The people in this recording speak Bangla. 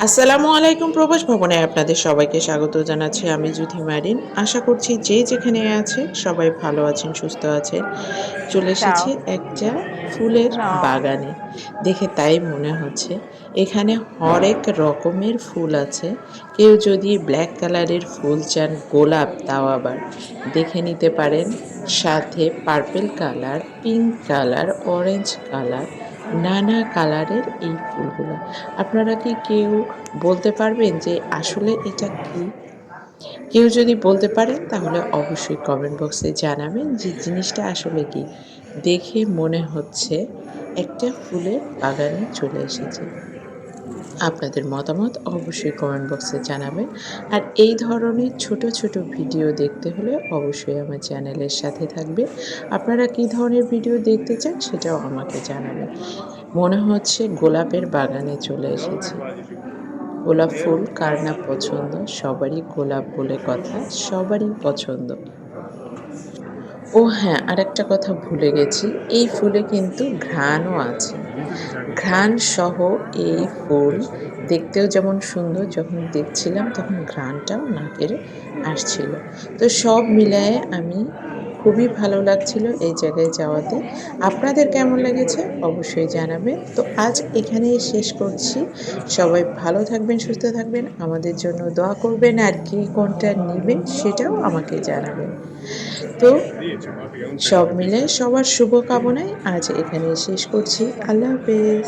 আসসালামু আলাইকুম প্রবাস ভবনে আপনাদের সবাইকে স্বাগত জানাচ্ছি আমি জুথি মারিন আশা করছি যে যেখানে আছে সবাই ভালো আছেন সুস্থ আছেন। চলে এসেছি একটা ফুলের বাগানে। দেখে তাই মনে হচ্ছে এখানে হরেক রকমের ফুল আছে। কেউ যদি ব্ল্যাক কালারের ফুল চান গোলাপ তাও আবার। দেখে নিতে পারেন সাথে purple colour pink colour orange colour. নানা কালারের এই ফুলগুলো। আপনারা কি কেউ বলতে পারবেন যে আসলে এটা কি? কেউ যদি বলতে পারেন, তাহলে অবশ্যই কমেন্ট বক্সে জানাবেন যে জিনিসটা আসলে কি। দেখে মনে হচ্ছে একটা ফুলের বাগানে চলে এসেছে। আপনাদের মতামত অবশ্যই কমেন্ট বক্সে জানাবেন। আর এই ধরনের ছোট ছোট ভিডিও দেখতে হলে অবশ্যই আমার চ্যানেলের সাথে থাকবে আপনারা কী ধরনের ভিডিও দেখতে চান সেটাও আমাকে জানাবেন। মনে হচ্ছে গোলাপের বাগানে চলে এসেছি। গোলাপ ফুল কার না পছন্দ? সবারই গোলাপ বলে কথা, সবারই পছন্দ। ও হ্যাঁ আরেকটা কথা ভুলে গেছি। এই ফুলে কিন্তু ঘ্রাণও আছে। ঘ্রাণ সহ এই ফুল দেখতেও যেমন সুন্দর, যখন দেখছিলাম তখন ঘ্রাণটাও নাকের আসছিল। তো সব মিলায়ে আমি খুবই ভালো লাগছিল এই জায়গায় যাওয়াতে। আপনাদের কেমন লেগেছে অবশ্যই জানাবেন। তো আজ এখানেই শেষ করছি। সবাই ভালো থাকবেন, সুস্থ থাকবেন। আমাদের জন্য দোয়া করবেন আর কি কোনটা নেবেন সেটাও আমাকে জানাবেন। তো সব মিলে সবার শুভকামনায় আজ এখানে শেষ করছি। আল্লাহ হাফেজ।